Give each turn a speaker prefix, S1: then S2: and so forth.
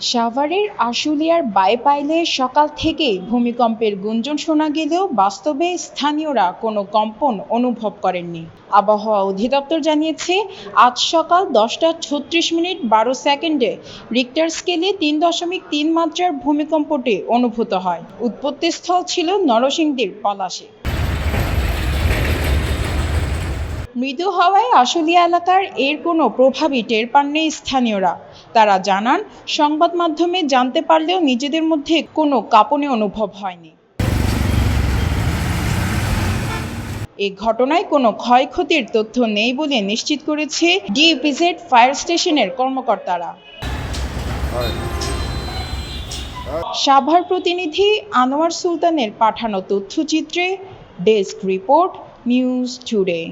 S1: সাভারের আশুলিয়ার বাইপাইলে সকাল থেকেই ভূমিকম্পের গুঞ্জন শোনা গেলেও বাস্তবে স্থানীয়রা কোনো কম্পন অনুভব করেননি। আবহাওয়া অধিদপ্তর জানিয়েছে, আজ সকাল দশটা ছত্রিশ মিনিট বারো সেকেন্ডে রিক্টার স্কেলে তিন দশমিক তিন মাত্রার ভূমিকম্পটি অনুভূত হয়। উৎপত্তিস্থল ছিল নরসিংদীর পলাশে। মৃদু হওয়ায় আশুলিয়া এলাকার এর কোনো প্রভাবই টের পাননি স্থানীয়রা। তারা জানান, সংবাদ মাধ্যমে জানতে পারলেও নিজেদের মধ্যে কোনো কাঁপনি অনুভব হয়নি। এ ঘটনায় কোনো ক্ষয়ক্ষতির তথ্য নেই বলে নিশ্চিত করেছে ডিইপিজেড ফায়ার স্টেশনের কর্মকর্তারা। সাভার প্রতিনিধি আনোয়ার সুলতানের পাঠানো তথ্যচিত্রে ডেস্ক রিপোর্ট, নিউজ টুডে।